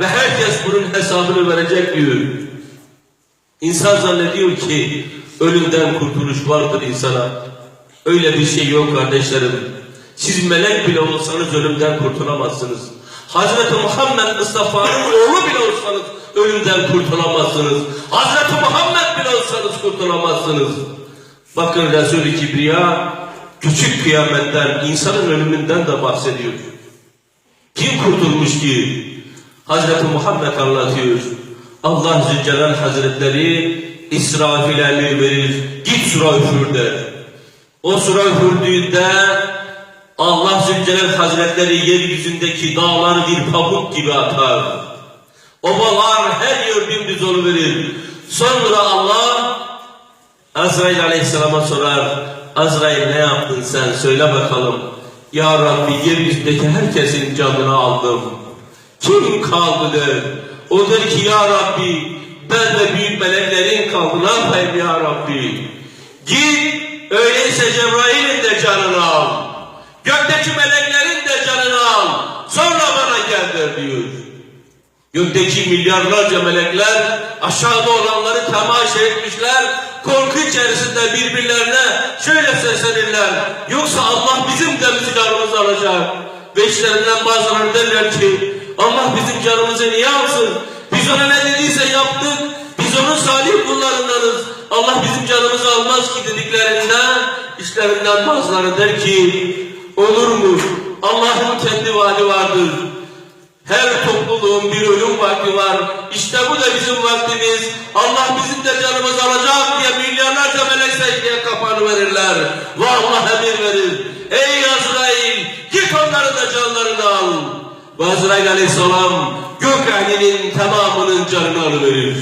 ve herkes bunun hesabını verecek diyor. İnsan zannediyor ki ölümden kurtuluş vardır insana. Öyle bir şey yok kardeşlerim. Siz melek bile olsanız ölümden kurtulamazsınız. Hazreti Muhammed Mustafa'nın oğlu bile olsanız ölümden kurtulamazsınız. Hazreti Muhammed bile olsanız kurtulamazsınız. Bakın Resul-i Kibriya küçük kıyametten, insanın ölümünden de bahsediyor. Kim kurtulmuş ki? Hazreti Muhammed anlatıyor. Allah Zülcelal Hazretleri İsrafil'e emir verir. Git sura üfür der. O sura üfürdüğünde Allah Zülcelal Hazretleri yeryüzündeki dağları bir pamuk gibi atar. Obalar her yer dümdüz verir. Sonra Allah Azrail Aleyhisselam'a sorar. Azrail ne yaptın sen söyle bakalım. Ya Rabbi yeryüzündeki herkesin canını aldım. Kim kaldı der. O der ki ya Rabbi ben de büyük meleklerin kaldı ne yapayım ya Rabbi. Git öyleyse Cebrail'in de canını al. Gökteki meleklerin de canını al. Sonra bana gel der diyor. Gökteki milyarlarca melekler aşağıda olanları temaşa etmişler. Korku içerisinde birbirlerine şöyle seslenirler. Yoksa Allah bizim de alacak. Ve içlerinden bazıları derler ki Allah bizim canımızı niye alsın? Biz ona ne dediyse yaptık. Biz onun salih kullarındanız. Allah bizim canımızı almaz ki dediklerinde işlerinden bazıları der ki olur mu? Allah'ın kendi vaadi vardır. Her topluluğun bir ölüm vakti var. İşte bu da bizim vaktimiz. Allah bizim de canımızı alacak diye milyarlarca melek secdeye kapanı verirler. Ve Allah emir verir. Ey Azrail git onların da canlarını al. Ve Azrail aleyhisselam gök ehlinin tamamının canını alıverir.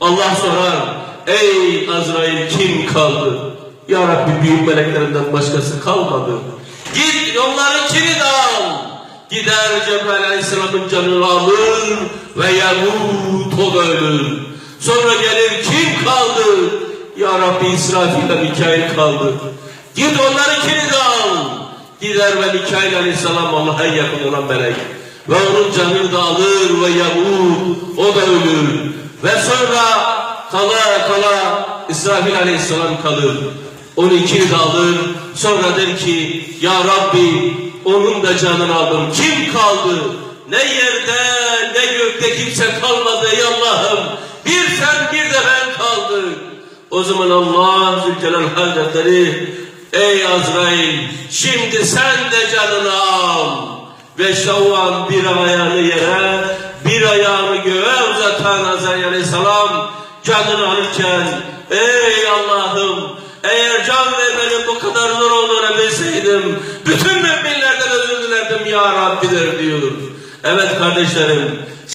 Allah sorar. Ey Azrail kim kaldı? Ya Rabbi büyük meleklerinden başkası kalmadı. Git onların kimi de al. Gider Cebrail Aleyhisselam'ın canını alır ve yamut o ölür. Sonra gelir kim kaldı? Ya Rabbi İsrafil ile Mikail kaldı. Git onlarınkini de al. Gider ve Mikail Aleyhisselam Allah'a yakın olan melek. Ve onun canını da alır ve yamut o da ölür. Ve sonra kala kala İsrafil Aleyhisselam kalır. Onun ikini de alır. Sonra der ki Ya Rabbi onun da canını aldım. Kim kaldı? Ne yerde ne gökte kimse kalmadı ey Allah'ım. Bir sen bir de ben kaldık. O zaman Allah Zülcelal Hazretleri Ey Azrail şimdi sen de canını al. Ve şu an bir ayağını yere bir ayağını göğe uzatan Azrail Aleyhisselam canını alırken Ey Allah'ım eğer can vermenin bu kadar zor olduğunu bilseydim, bütün müminlerden özür dilerdim ya Rabbidir diyor. Evet kardeşlerim,